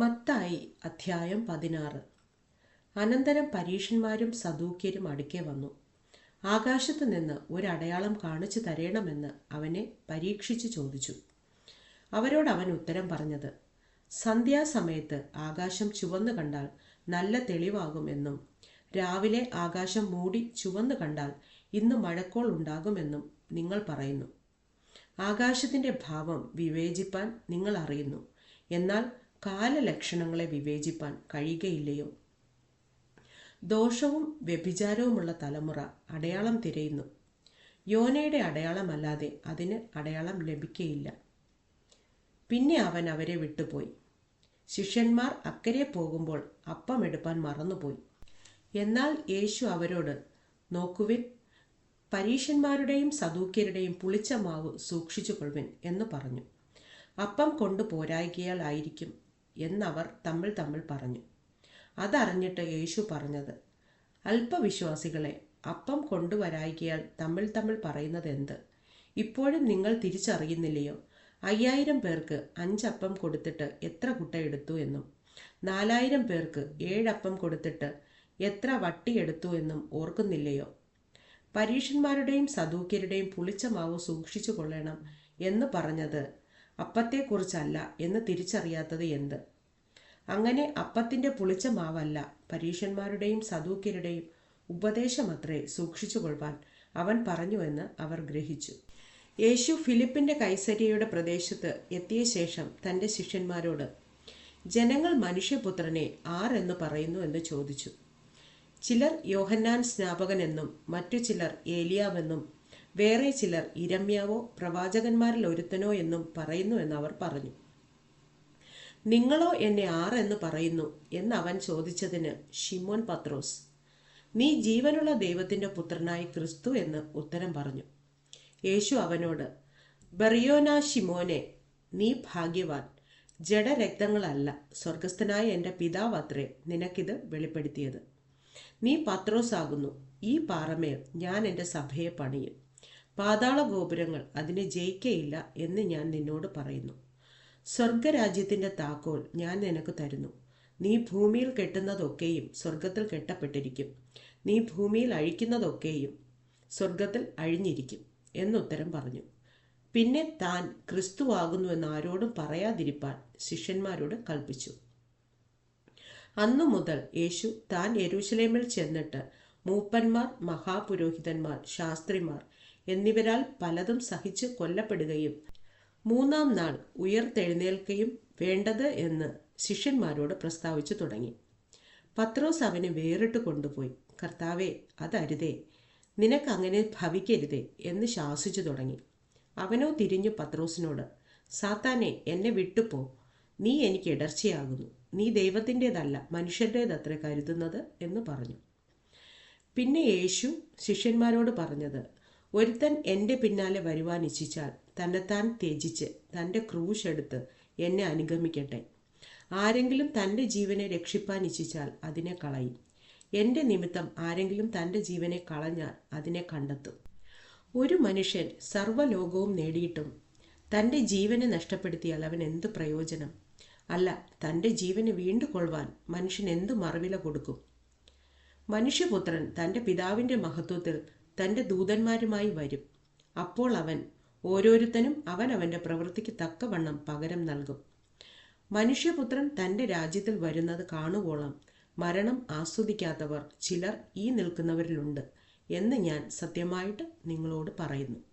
മത്തായി അധ്യായം പതിനാറ്. അനന്തരം പരീഷന്മാരും സദൂക്യരും അടുക്കെ വന്നു. ആകാശത്ത് നിന്ന് ഒരടയാളം കാണിച്ചു തരണമെന്ന് അവനെ പരീക്ഷിച്ചു ചോദിച്ചു. അവരോട് അവൻ ഉത്തരം പറഞ്ഞത് സന്ധ്യാസമയത്ത് ആകാശം ചുവന്നു കണ്ടാൽ നല്ല തെളിവാകുമെന്നും രാവിലെ ആകാശം മൂടി ചുവന്നു കണ്ടാൽ ഇന്ന് മഴക്കോൾ ഉണ്ടാകുമെന്നും നിങ്ങൾ പറയുന്നു. ആകാശത്തിന്റെ ഭാവം വിവേചിപ്പാൻ നിങ്ങൾ അറിയുന്നു. എന്നാൽ കാലലക്ഷണങ്ങളെ വിവേചിപ്പാൻ കഴിയുകയില്ലയോ? ദോഷവും വ്യഭിചാരവുമുള്ള തലമുറ അടയാളം തിരയുന്നു. യോനയുടെ അടയാളമല്ലാതെ അതിന് അടയാളം ലഭിക്കയില്ല. പിന്നെ അവൻ അവരെ വിട്ടുപോയി. ശിഷ്യന്മാർ അക്കരെ പോകുമ്പോൾ അപ്പം എടുപ്പാൻ മറന്നുപോയി. എന്നാൽ യേശു അവരോട് നോക്കുവിൻ പരീഷന്മാരുടെയും സദൂക്യരുടെയും പുളിച്ച മാവ് സൂക്ഷിച്ചു കൊള്ളുവിൻ എന്ന് പറഞ്ഞു. അപ്പം കൊണ്ടു പോരായികയാൽ ആയിരിക്കും എന്നവർ തമ്മിൽ തമ്മിൽ പറഞ്ഞു. അതറിഞ്ഞിട്ട് യേശു പറഞ്ഞത് അല്പവിശ്വാസികളെ അപ്പം കൊണ്ടുവരായികയാൽ തമ്മിൽ തമ്മിൽ പറയുന്നത് എന്ത് ഇപ്പോഴും നിങ്ങൾ തിരിച്ചറിയുന്നില്ലയോ? അയ്യായിരം പേർക്ക് അഞ്ചപ്പം കൊടുത്തിട്ട് എത്ര കുട്ട എടുത്തു എന്നും നാലായിരം പേർക്ക് ഏഴപ്പം കൊടുത്തിട്ട് എത്ര വട്ടിയെടുത്തു എന്നും ഓർക്കുന്നില്ലയോ? പരീഷന്മാരുടെയും സദൂക്യരുടെയും പുളിച്ച മാവ് സൂക്ഷിച്ചു കൊള്ളണം എന്ന് പറഞ്ഞത് അപ്പത്തെക്കുറിച്ചല്ല എന്ന് തിരിച്ചറിയാത്തത് എന്ത്? അങ്ങനെ അപ്പത്തിന്റെ പുളിച്ച മാവല്ല പരീഷന്മാരുടെയും സദൂക്യരുടെയും ഉപദേശമത്രേ സൂക്ഷിച്ചു കൊള്ളുവാൻ അവൻ പറഞ്ഞുവെന്ന് അവർ ഗ്രഹിച്ചു. യേശു ഫിലിപ്പിന്റെ കൈസരിയയുടെ പ്രദേശത്ത് എത്തിയ ശേഷം തന്റെ ശിഷ്യന്മാരോട് ജനങ്ങൾ മനുഷ്യപുത്രനെ ആർ എന്ന് പറയുന്നു എന്ന് ചോദിച്ചു. ചിലർ യോഹന്നാൻ സ്നാപകനെന്നും മറ്റു ചിലർ ഏലിയാവെന്നും വേറെ ചിലർ ഇരമ്യാവോ പ്രവാചകന്മാരിൽ ഒരുത്തനോ എന്നും പറയുന്നു എന്നവർ പറഞ്ഞു. നിങ്ങളോ എന്നെ ആരെന്ന് പറയുന്നു എന്ന് അവൻ ചോദിച്ചതിന് ഷിമോൻ പത്രോസ് നീ ജീവനുള്ള ദൈവത്തിന്റെ പുത്രനായി ക്രിസ്തു എന്ന് ഉത്തരം പറഞ്ഞു. യേശു അവനോട് ബറിയോന ഷിമോനെ നീ ഭാഗ്യവാൻ. ജഡരക്തങ്ങളല്ല സ്വർഗസ്ഥനായ എന്റെ പിതാവത്രേ നിനക്കിത് വെളിപ്പെടുത്തിയത്. നീ പത്രോസാകുന്നു. ഈ പാറമേൽ ഞാൻ എന്റെ സഭയെ പണിയും. പാതാള ഗോപുരങ്ങൾ അതിനെ ജയിക്കയില്ല എന്ന് ഞാൻ നിന്നോട് പറയുന്നു. സ്വർഗരാജ്യത്തിന്റെ താക്കോൽ ഞാൻ നിനക്ക് തരുന്നു. നീ ഭൂമിയിൽ കെട്ടുന്നതൊക്കെയും സ്വർഗത്തിൽ കെട്ടപ്പെട്ടിരിക്കും. നീ ഭൂമിയിൽ അഴിക്കുന്നതൊക്കെയും സ്വർഗത്തിൽ അഴിഞ്ഞിരിക്കും എന്നുത്തരം പറഞ്ഞു. പിന്നെ താൻ ക്രിസ്തുവാകുന്നുവെന്ന് ആരോടും പറയാതിരിപ്പാൻ ശിഷ്യന്മാരോട് കൽപ്പിച്ചു. അന്നു മുതൽ യേശു താൻ യെരൂശലേമിൽ ചെന്നിട്ട് മൂപ്പന്മാർ മഹാപുരോഹിതന്മാർ ശാസ്ത്രിമാർ എന്നിവരാൽ പലതും സഹിച്ച് കൊല്ലപ്പെടുകയും മൂന്നാം നാൾ ഉയർത്തെഴുന്നേൽക്കുകയും വേണ്ടത് എന്ന് ശിഷ്യന്മാരോട് പ്രസ്താവിച്ചു തുടങ്ങി. പത്രോസ് അവനെ വേറിട്ട് കൊണ്ടുപോയി. കർത്താവെ അതരുതേ. നിനക്കങ്ങനെ ഭവിക്കരുതേ എന്ന് ശാസിച്ചു തുടങ്ങി. അവനോ തിരിഞ്ഞു പത്രോസിനോട് സാത്താനെ എന്നെ വിട്ടുപോ. നീ എനിക്ക് ഇടർച്ചയാകുന്നു. നീ ദൈവത്തിന്റെതല്ല മനുഷ്യരുടേതത്ര കരുതുന്നത് എന്ന് പറഞ്ഞു. പിന്നെ യേശു ശിഷ്യന്മാരോട് പറഞ്ഞത് ഒരുത്തൻ എന്റെ പിന്നാലെ വരുവാൻ ഇച്ഛിച്ചാൽ തന്നെത്താൻ ത്യജിച്ച് തന്റെ ക്രൂശ് എടുത്ത് എന്നെ അനുഗമിക്കട്ടെ. ആരെങ്കിലും തന്റെ ജീവനെ രക്ഷിപ്പാൻ ഇച്ഛിച്ചാൽ അതിനെ കളയും. എന്റെ നിമിത്തം ആരെങ്കിലും തന്റെ ജീവനെ കളഞ്ഞാൽ അതിനെ കണ്ടെത്തും. ഒരു മനുഷ്യൻ സർവലോകവും നേടിയിട്ടും തന്റെ ജീവനെ നഷ്ടപ്പെടുത്തിയാൽ അവൻ എന്ത് പ്രയോജനം? അല്ല തന്റെ ജീവനെ വീണ്ടുകൊള്ളുവാൻ മനുഷ്യൻ എന്ത് മറവില കൊടുക്കും? മനുഷ്യപുത്രൻ തന്റെ പിതാവിന്റെ മഹത്വത്തിൽ തന്റെ ദൂതന്മാരുമായി വരും. അപ്പോൾ അവൻ ഓരോരുത്തനും അവൻ അവന്റെ പ്രവൃത്തിക്ക് തക്കവണ്ണം പകരം നൽകും. മനുഷ്യപുത്രൻ തന്റെ രാജ്യത്തിൽ വരുന്നത് കാണുവോളം മരണം ആസ്വദിക്കാത്തവർ ചിലർ ഈ നിൽക്കുന്നവരിലുണ്ട് എന്ന് ഞാൻ സത്യമായിട്ട് നിങ്ങളോട് പറയുന്നു.